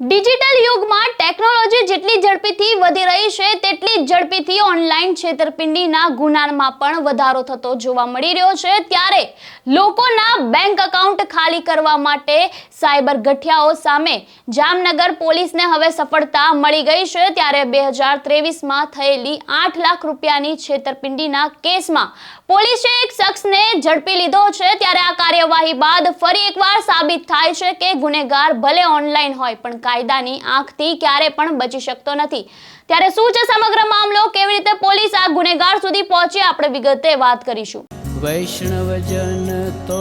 Digital યુગમાં technology જેટલી ઝડપીથી વધી રહી છે, તેટલી ઝડપીથી ઓનલાઈન છેતરપિંડીના ગુનામાં પણ વધારો થતો જોવા મળી રહ્યો છે. ત્યારે લોકોના બેંક એકાઉન્ટ ખાલી કરવા માટે સાયબર ગઠિયાઓ સામે જામનગર પોલીસને હવે સફળતા મળી ગઈ છે. ત્યારે બે હજાર ત્રેવીસમાં થયેલી આઠ લાખ રૂપિયાની છેતરપિંડીના કેસમાં પોલીસે એક શખ્સને ઝડપી લીધો છે. ત્યારે આ કાર્યવાહી બાદ ફરી એકવાર સાબિત થાય છે કે ગુનેગાર ભલે ઓનલાઈન હોય, પણ કાયદાની આંખથી ક્યારે પણ બચી શકતો નથી. ત્યારે શું છે સમગ્ર મામલો? કેવી રીતે પોલીસ આ ગુનેગાર સુધી પહોંચે? આપણે વિગતે વાત કરીશું. વૈષ્ણવજન તો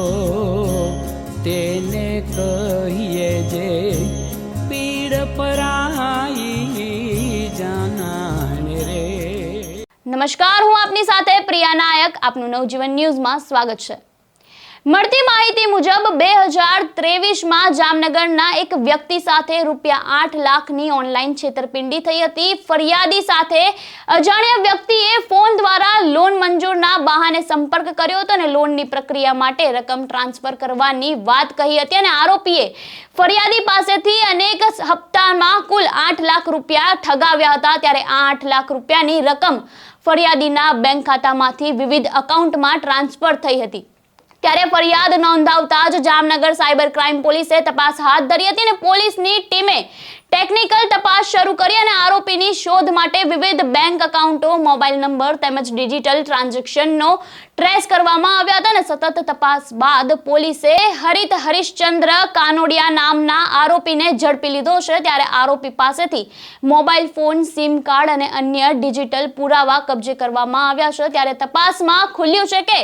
તેને કહીએ જે પીડ પરાઈ જાનાને રે. નમસ્કાર હું આપની સાથે પ્રિયા નાયક. આપનું નવજીવન ન્યૂઝમાં સ્વાગત છે. મળતી માહિતી મુજબ બે હજાર ત્રેવીસમાં જામનગરના એક વ્યક્તિ સાથે રૂપિયા આઠ લાખની ઓનલાઈન છેતરપિંડી થઈ હતી. ફરિયાદી સાથે અજાણ્યા વ્યક્તિએ ફોન દ્વારા લોન મંજૂરના બહાને સંપર્ક કર્યો હતો અને લોનની પ્રક્રિયા માટે રકમ ટ્રાન્સફર કરવાની વાત કહી હતી અને આરોપીએ ફરિયાદી પાસેથી અનેક હપ્તામાં કુલ આઠ લાખ રૂપિયા ઠગાવ્યા હતા. ત્યારે આ આઠ લાખ રૂપિયાની રકમ ફરિયાદીના બેંક ખાતામાંથી વિવિધ અકાઉન્ટમાં ટ્રાન્સફર થઈ હતી. ત્યારે ફરિયાદ નોંધાવતા જ જામનગર સાયબર ક્રાઇમ પોલીસે તપાસ હાથ ધરી હતી અને પોલીસની ટીમે ટેકનિકલ તપાસ શરૂ કરી અને આરોપીની શોધ માટે વિવિધ બેંક એકાઉન્ટો, મોબાઈલ નંબર તેમજ ડિજિટલ ટ્રાન્ઝેક્શનનો ટ્રેસ કરવામાં આવ્યા હતા અને સતત તપાસ બાદ પોલીસે હરિત હરિશ્ચંદ્ર કાનોડિયા નામના આરોપીને ઝડપી લીધો છે. ત્યારે આરોપી પાસેથી મોબાઈલ ફોન, સિમ કાર્ડ અને અન્ય ડિજિટલ પુરાવા કબજે કરવામાં આવ્યા છે. ત્યારે તપાસમાં ખુલ્યું છે કે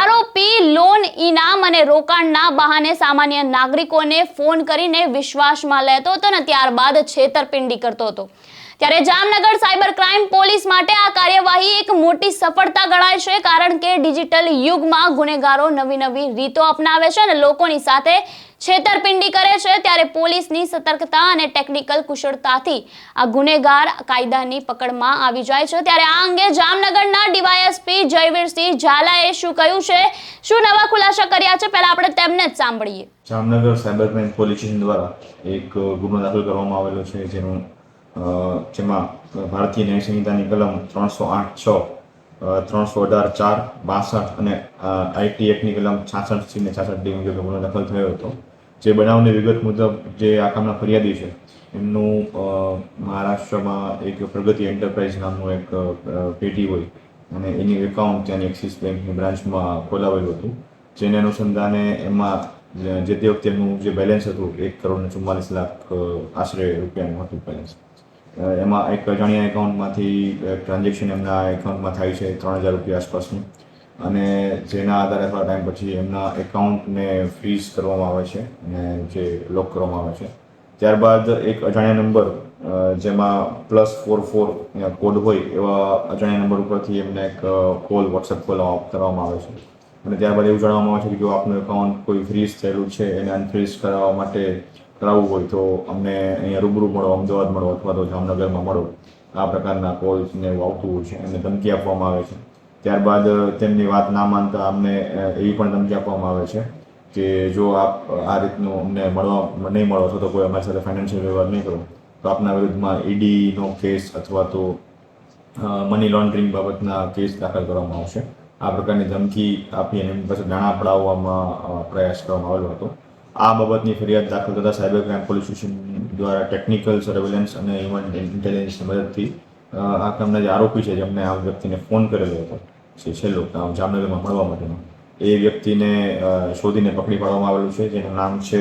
આરોપી લોન, ઇનામ અને રોકાણના બહાને સામાન્ય નાગરિકોને ફોન કરીને વિશ્વાસમાં લેતો હતો ને ત્યારબાદ છેતરપિંડી કરતો હતો. ત્યારે જામનગર સાયબર ક્રાઇમ પોલીસ માટે આ કાર્યવાહી એક મોટી સફળતા ગણાય છે, કારણ કે ડિજિટલ યુગમાં ગુનેગારો નવી નવી રીતો અપનાવે છે અને લોકોની સાથે છેતરપિંડી કરે છે. ત્યારે પોલીસની સતર્કતા અને ટેકનિકલ કુશળતાથી આ ગુનેગાર કાયદાની પકડમાં આવી જાય છે. ત્યારે આ અંગે જામનગરના ડીવાયએસપી જયવીરસિંહ ઝાલાએ શું કહ્યું છે, શું નવા ખુલાસા કર્યા છે, પહેલા આપણે તેમને જ સાંભળીએ. જામનગર સાયબર ક્રાઇમ પોલીસ દ્વારા એક ગુનો દાખલ કરવામાં આવેલો છે, જેનું જેમાં ભારતીય ન્યાય સંહિતાની કલમ ત્રણસો આઠ છ ત્રણસો અઢાર ચાર, બાસઠ અને આઈટી એક્ટની કલમ છાસઠ સી ને છાસઠ ડી મુજબ ગુનો દાખલ થયો હતો. જે બનાવની વિગત મુજબ જે આ કામના ફરિયાદી છે, એમનું મહારાષ્ટ્રમાં એક પ્રગતિ એન્ટરપ્રાઇઝ નામનું એક પેટી હોય અને એની એકાઉન્ટ ત્યાંની એક્સિસ બેંકની બ્રાન્ચમાં ખોલાવેલું હતું. જેને અનુસંધાને એમાં જે તે વખતે એમનું જે બેલેન્સ હતું, એક કરોડ ચુમ્માલીસ લાખ આશરે રૂપિયાનું હતું બેલેન્સ એમાં એક અજાણ્યા એકાઉન્ટમાંથી ટ્રાન્ઝેક્શન એમના એકાઉન્ટમાં થાય છે, ત્રણ હજાર રૂપિયા આસપાસનું. અને જેના આધારે થોડા ટાઈમ પછી એમના એકાઉન્ટને ફ્રીઝ કરવામાં આવે છે અને જે લોક કરવામાં આવે છે. ત્યારબાદ એક અજાણ્યા નંબર જેમાં પ્લસ ફોર ફોર કોડ હોય એવા અજાણ્યા નંબર ઉપરથી એમને એક કોલ, વોટ્સએપ કોલ કરવામાં આવે છે. અને ત્યારબાદ એવું જણાવવામાં આવે છે કે જો આપનું એકાઉન્ટ કોઈ ફ્રીઝ થયેલું છે, એને અનફ્રીઝ કરાવવા માટે કરાવવું હોય તો અમને અહીંયા રૂબરૂ મળો, અમદાવાદ મળો અથવા તો જામનગરમાં મળો. આ પ્રકારના કોલ્સ ને એવું આવતું હોય છે, એમને ધમકી આપવામાં આવે છે. ત્યારબાદ તેમની વાત ના માનતા અમને એવી પણ ધમકી આપવામાં આવે છે કે જો આપ આ રીતનું અમને મળવા, નહીં મળો અથવા તો કોઈ અમારી સાથે ફાઇનાન્શિયલ વ્યવહાર નહીં કરો, તો આપના વિરુદ્ધમાં ઈડીનો કેસ અથવા તો મની લોન્ડરિંગ બાબતના કેસ દાખલ કરવામાં આવશે. આ પ્રકારની ધમકી આપી એમની પાસે નાણાં પડાવવામાં પ્રયાસ કરવામાં આવેલો હતો. આ બાબતની ફરિયાદ દાખલ થતાં સાયબર ક્રાઇમ પોલીસ સ્ટેશન દ્વારા ટેકનિકલ સર્વેલન્સ અને હ્યુમન ઇન્ટેલિજન્સની મદદથી આ કામના જે આરોપી છે જેમને આ વ્યક્તિને ફોન કરેલો હતો, જે છેલ્લો જામનગરમાં મળવા માટેનો, એ વ્યક્તિને શોધીને પકડી પાડવામાં આવેલું છે, જેનું નામ છે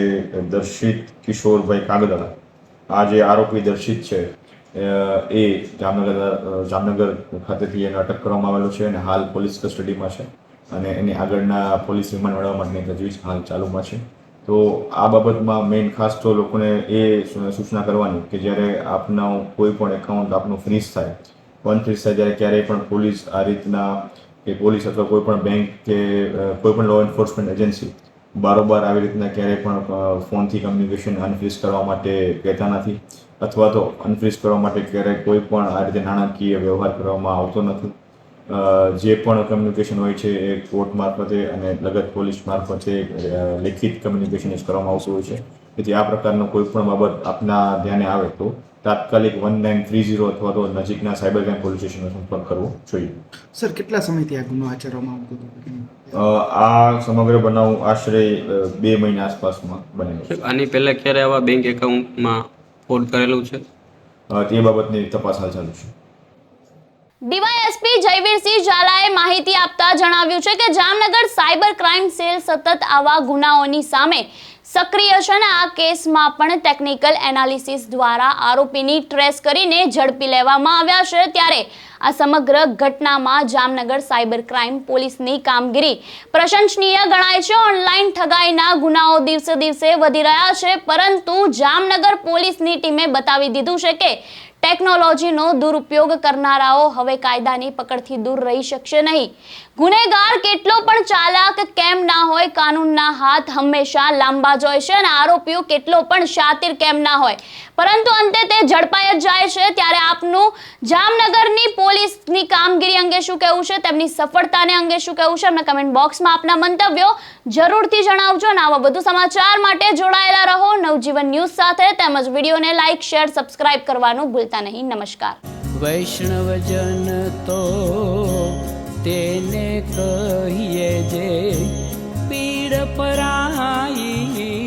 દર્શિત કિશોરભાઈ કાગદળા. આ જે આરોપી દર્શિત છે એ જામનગર જામનગર ખાતેથી એને અટક કરવામાં આવેલો છે અને હાલ પોલીસ કસ્ટડીમાં છે અને એની આગળના પોલીસ રિમાન્ડ મેળવવા માટેની તજવીજ હાલ ચાલુમાં છે. તો આ બાબતમાં મેઇન ખાસ તો લોકોને એ સૂચના કરવાની કે જ્યારે આપનો કોઈ પણ એકાઉન્ટ આપનું ફ્રીઝ થાય બંધ ફ્રીઝ થાય જ્યારે ક્યારેય પણ પોલીસ આ રીતના કે પોલીસ અથવા કોઈ પણ બેંક કે કોઈ પણ લો એન્ફોર્સમેન્ટ એજન્સી બારોબાર આવી રીતના ક્યારેય પણ ફોનથી કમ્યુનિકેશન અનફ્રીઝ કરવા માટે કહેતા નથી અથવા તો અનફ્રીઝ કરવા માટે ક્યારેય કોઈ પણ આ રીતે નાણાકીય વ્યવહાર કરવામાં આવતો નથી. જે પણ કમ્યુનિકેશન હોય છે એ કોર્ટ મારફતે અને લગત પોલીસ મારફતે લિખિત લેખિત કમ્યુનિકેશન જ કરવામાં આવતું હોય છે. તેથી આ પ્રકારનો કોઈ પણ બાબત આપના ધ્યાને આવે તો તાત્કાલિક વન નાઇન થ્રી ઝીરો અથવા તો નજીકના સાયબર ક્રાઇમ પોલીસ સ્ટેશનનો સંપર્ક કરવો જોઈએ. સર કેટલા સમયથી આ ગુનો આચરવામાં આવતો હતો? આ સમગ્ર બનાવ આશરે બે મહિના આસપાસમાં બનેલો છે. આની પહેલા ક્યારે આવા બેંક એકાઉન્ટમાં ફોન કરેલું છે? તે બાબતની તપાસ હાલ ચાલુ છે. ડીવાયએસપી જયવીરસિંહ ઝાલાએ માહિતી આપતા જણાવ્યું છે કે જામનગર સાયબર ક્રાઇમ સેલ સતત આવા ગુનાઓની સામે સક્રિય છે ને આ કેસમાં પણ ટેકનિકલ એનાલિસિસ દ્વારા આરોપીની ટ્રેસ કરીને ઝડપી લેવામાં આવ્યા છે. ત્યારે આ સમગ્ર ઘટનામાં જામનગર સાયબર ક્રાઇમ પોલીસની કામગીરી પ્રશંસનીય ગણાય છે. ઓનલાઈન ઠગાઈના ગુનાઓ દિવસે દિવસે વધી રહ્યા છે. પરંતુ જામનગર પોલીસની ટીમે બતાવી દીધું છે કે ટેકનોલોજીનો દુરુપયોગ કરનારાઓ હવે કાયદાની પકડથી દૂર રહી શકશે નહીં. ગુનેગાર કેટલો પણ ના હોય કાનૂનના હાથ હંમેશા લાંબા જ હોય છે અને આરોપીઓ કેટલો પણ શાતિર કેમ ના હોય. પરંતુ અંતે તે ઝડપાઈ જ જાય છે ત્યારે આપનું જામનગરની પોલીસની કામગીરી અંગે શું કહેવું છે, તેમની સફળતાને અંગે શું કહેવું છે, અમને કમેન્ટ બોક્સમાં આપના મંતવ્યો જરૂરથી જણાવજો અને આવા વધુ સમાચાર માટે જોડાયેલા રહો. નવજીવન ન્યૂઝ સાથે તેમજ વિડીયોને લાઇક શેર, સબસ્ક્રાઇબ કરવાનું ભૂલતા નહીં. નમસ્કાર. વૈષ્ણવજન તો તેને કહીએ જે પરાઈ